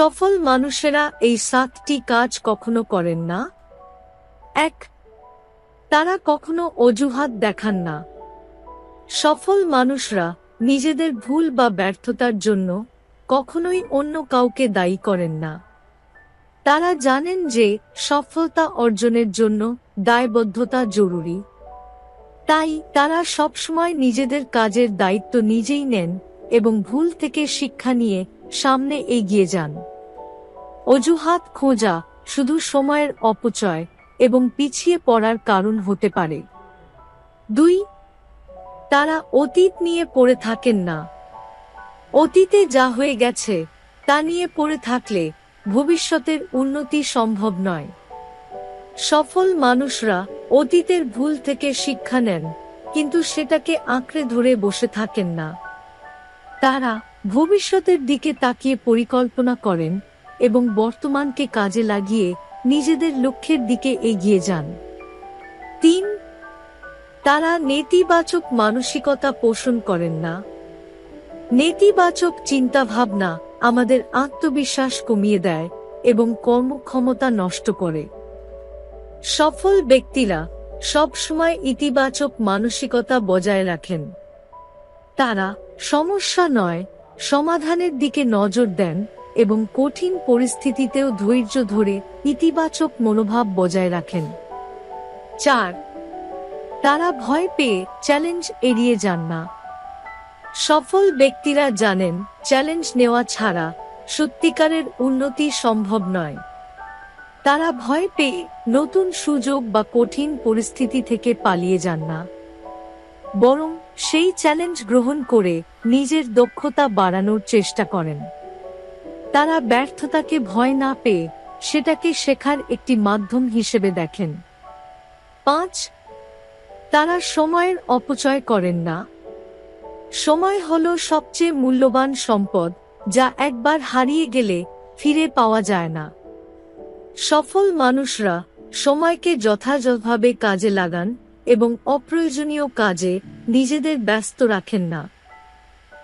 সফল মানুষেরা এই সাতটি কাজ কখনো করেন না? এক, তারা কখনো অজুহাত দেখান না। সফল মানুষরা নিজেদের ভুল বা ব্যর্থতার জন্য কখনোই অন্য কাউকে দায়ী করেন না। তারা জানেন যে সফলতা অর্জনের জন্য দায়বদ্ধতা জরুরি। তাই তারা সবসময় নিজেদের কাজের দায়িত্ব নিজেই নেন এবং ভুল থেকে শিক্ষা নিয়ে সামনে এগিয়ে যান। অজুহাত খোঁজা শুধু সময়ের অপচয় এবং পিছিয়ে পড়ার কারণ হতে পারে। দুই, তারা অতীত নিয়ে পড়ে থাকেন না। অতীতে যা হয়ে গেছে, তা নিয়ে পড়ে থাকলে ভবিষ্যতের উন্নতি সম্ভব নয়। সফল মানুষরা অতীতের ভুল থেকে শিক্ষা নেন, কিন্তু সেটাকে আঁকড়ে ধরে বসে থাকেন না। তারা ভবিষ্যতের দিকে তাকিয়ে পরিকল্পনা করেন এবং বর্তমানকে কাজে লাগিয়ে নিজেদের লক্ষ্যের দিকে এগিয়ে যান। তিন, তারা নেতিবাচক মানসিকতা পোষণ করেন না। নেতিবাচক চিন্তাভাবনা আমাদের আত্মবিশ্বাস কমিয়ে দেয় এবং কর্মক্ষমতা নষ্ট করে। সফল ব্যক্তিরা সবসময় ইতিবাচক মানসিকতা বজায় রাখেন। তারা সমস্যা নয়, সমাধানের দিকে নজর দেন এবং কঠিন পরিস্থিতিতেও ধৈর্য ধরে ইতিবাচক মনোভাব বজায় রাখেন। চার, তারা ভয় পেয়ে চ্যালেঞ্জ এড়িয়ে যান না। সফল ব্যক্তিরা জানেন, চ্যালেঞ্জ নেওয়া ছাড়া সত্যিকারের উন্নতি সম্ভব নয়। তারা ভয় পেয়ে নতুন সুযোগ বা কঠিন পরিস্থিতি থেকে পালিয়ে যান না। বরং সেই চ্যালেঞ্জ গ্রহণ করে নিজের দক্ষতা বাড়ানোর চেষ্টা করেন। তারা ব্যর্থতাকে ভয় না পেয়ে সেটাকে শেখার একটি মাধ্যম হিসেবে দেখেন। পাঁচ, তারা সময়ের অপচয় করেন না। সময় হল সবচেয়ে মূল্যবান সম্পদ, যা একবার হারিয়ে গেলে ফিরে পাওয়া যায় না। সফল মানুষরা সময়কে যথাযথভাবে কাজে লাগান এবং অপ্রয়োজনীয় কাজে নিজেদের ব্যস্ত রাখেন না।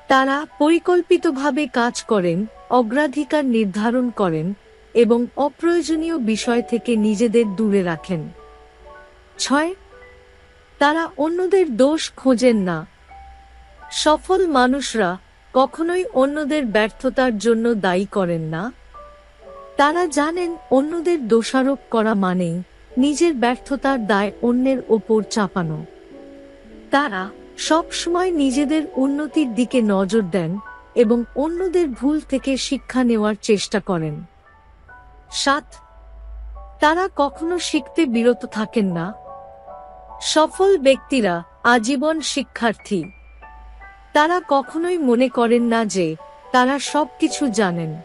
তারা পরিকল্পিতভাবে কাজ করেন, অগ্রাধিকার নির্ধারণ করেন এবং অপ্রয়োজনীয় বিষয় থেকে নিজেদের দূরে রাখেন। ছয়, তারা অন্যদের দোষ খোঁজেন না। সফল মানুষরা কখনোই অন্যদের ব্যর্থতার জন্য দায়ী করেন না। তারা জানেন অন্যদের দোষারোপ করা মানেই নিজের ব্যর্থতার দায় অন্যের ওপর চাপানো। তারা সব সময় নিজেদের উন্নতির দিকে নজর দেন এবং অন্যদের ভুল থেকে শিক্ষা নেওয়ার চেষ্টা করেন। সাত, তারা কখনো শিখতে বিরত থাকেন না। সফল ব্যক্তিরা আজীবন শিক্ষার্থী। তারা কখনোই মনে করেন না যে তারা সব কিছু জানেন।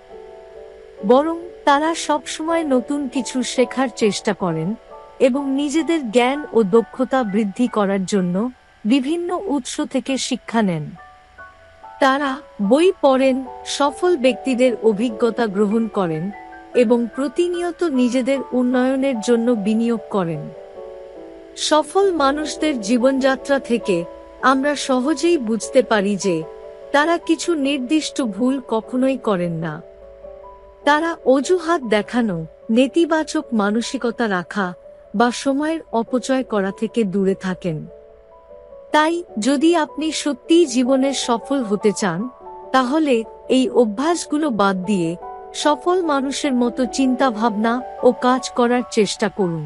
বরং তারা সবসময় নতুন কিছু শেখার চেষ্টা করেন এবং নিজেদের জ্ঞান ও দক্ষতা বৃদ্ধি করার জন্য বিভিন্ন উৎস থেকে শিক্ষা নেন। তারা বই পড়েন, সফল ব্যক্তিদের অভিজ্ঞতা গ্রহণ করেন এবং প্রতিনিয়ত নিজেদের উন্নয়নের জন্য বিনিয়োগ করেন। সফল মানুষদের জীবনযাত্রা থেকে আমরা সহজেই বুঝতে পারি যে তারা কিছু নির্দিষ্ট ভুল কখনোই করেন না। তারা অজুহাত দেখানো, নেতিবাচক মানসিকতা রাখা বা সময়ের অপচয় করা থেকে দূরে থাকেন। তাই যদি আপনি সত্যিই জীবনের সফল হতে চান, তাহলে এই অভ্যাসগুলো বাদ দিয়ে সফল মানুষের মতো চিন্তাভাবনা ও কাজ করার চেষ্টা করুন।